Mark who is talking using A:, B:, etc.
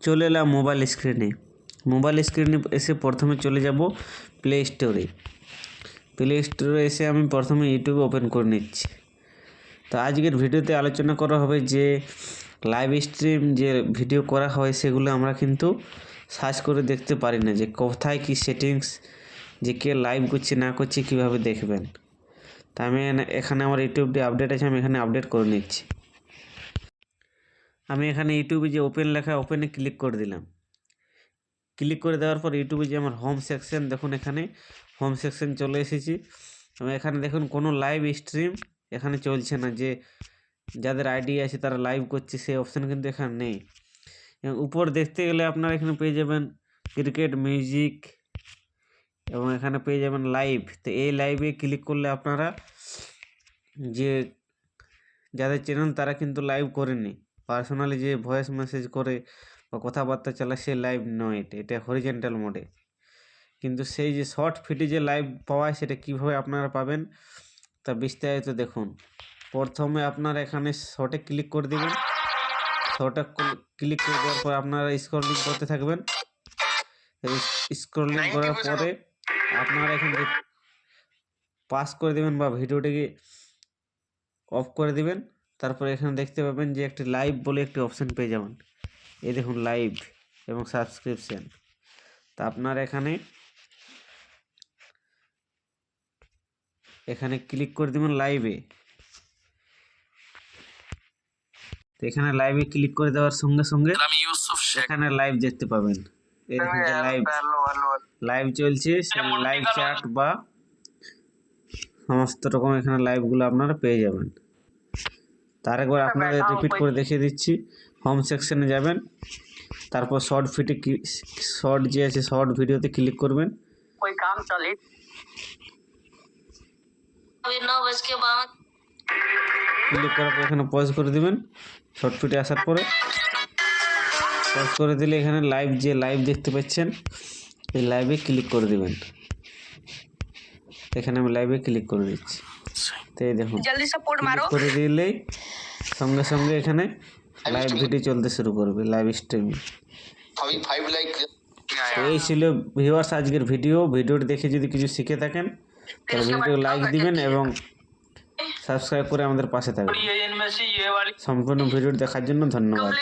A: চলে এলাম মোবাইল স্ক্রিনে মোবাইল স্ক্রিনে এসে প্রথমে চলে যাব প্লে স্টোরে প্লে স্টোরে এসে আমি প্রথমে ইউটিউব ওপেন করে নিচ্ছি। তো আজকের ভিডিওতে আলোচনা করা হবে যে লাইভ স্ট্রিম যে ভিডিও করা হয় সেগুলো আমরা কিন্তু সার্চ করে দেখতে পারি না যে কোথায় কি সেটিংস যে কে লাইভ করছে, না করছে, কীভাবে দেখবেন। তা আমি এখানে আমার ইউটিউবটি আপডেট আছে, আমি এখানে আপডেট করে নিচ্ছি। আমি এখানে ইউটিউবে যে ওপেন লেখা ওপেনে ক্লিক করে দিলাম। ক্লিক করে দেওয়ার পর ইউটিউবে যে আমার হোম সেকশন দেখুন এখানে হোম সেকশন চলে এসেছি। এবং এখানে দেখুন কোনো লাইভ স্ট্রিম এখানে চলছে না। যে যাদের আইডি আছে তারা লাইভ করছে, সেই অপশান কিন্তু এখানে নেই। এবং উপর দেখতে গেলে আপনারা এখানে পেয়ে যাবেন ক্রিকেট মিউজিক এবং এখানে পেয়ে যাবেন লাইভ তো এই লাইভে ক্লিক করলে আপনারা যে যাদের চেনেন তারা কিন্তু লাইভ করেনি পার্সোনালি যে ভয়েস মেসেজ করে বা কথাবার্তা চালায় সে লাইভ নয় এটা এটা হরিজেন্টাল মোডে কিন্তু সেই যে শর্ট ফিটে যে লাইভ পাওয়া হয় সেটা কীভাবে আপনারা পাবেন তা বিস্তারিত দেখুন। প্রথমে আপনারা এখানে শর্টে ক্লিক করে দেবেন। শর্টে ক্লিক করে দেওয়ার পর আপনারা স্ক্রলিং করতে থাকবেন। স্ক্রলিং করার পরে আপনারা এখানে পাস করে দেবেন বা ভিডিওটিকে অফ করে দিবেন। তারপরে এখানে দেখতে পাবেন যে একটি লাইভ বলে একটি অপশন পেয়ে যাবেন। এই দেখুন লাইভ এবং সাবস্ক্রিপশন। তা আপনার এখানে এখানে ক্লিক করে দেবেন লাইভে। তো এখানে লাইভে ক্লিক করে দেওয়ার সঙ্গে সঙ্গে
B: আমি
A: এখানে লাইভ দেখতে পাবেন। এই দেখুন যে লাইভ লাইভ চলছে লাইভ চ্যাট বা সমস্ত রকম এখানে লাইভগুলো আপনারা পেয়ে যাবেন। তার একবার আপনাদের রিপিট করে দেখিয়ে দিচ্ছি হোম সেকশনে যাবেন তারপর শর্ট ফিটে শর্ট যে আছে শর্ট ভিডিওতে ক্লিক করবেন
C: कोई काम चले
D: अभी नौ बज के बाद
A: ক্লিক করার পর এখানে পজ করে দিবেন শর্ট ফিটে আসার পরে পজ করে দিলে এখানে লাইভ যে লাইভ দেখতে পাচ্ছেন এই লাইভে ক্লিক করে দিবেন এখানে আমি লাইভে ক্লিক করে দিচ্ছি তো এই দেখুন
C: জলদি
A: সাপোর্ট
C: মারো।
A: করে দিলেই সঙ্গে সঙ্গে এখানে লাইভ ভিডিও চলতে শুরু করবে লাইভ স্ট্রিমিং এই ছিল ভিউয়ার্স আজকের ভিডিও ভিডিওটি দেখে যদি কিছু শিখে থাকেন তাহলে ভিডিও লাইক দিবেন এবং সাবস্ক্রাইব করে আমাদের পাশে থাকবেন। সম্পূর্ণ ভিডিও দেখার জন্য ধন্যবাদ।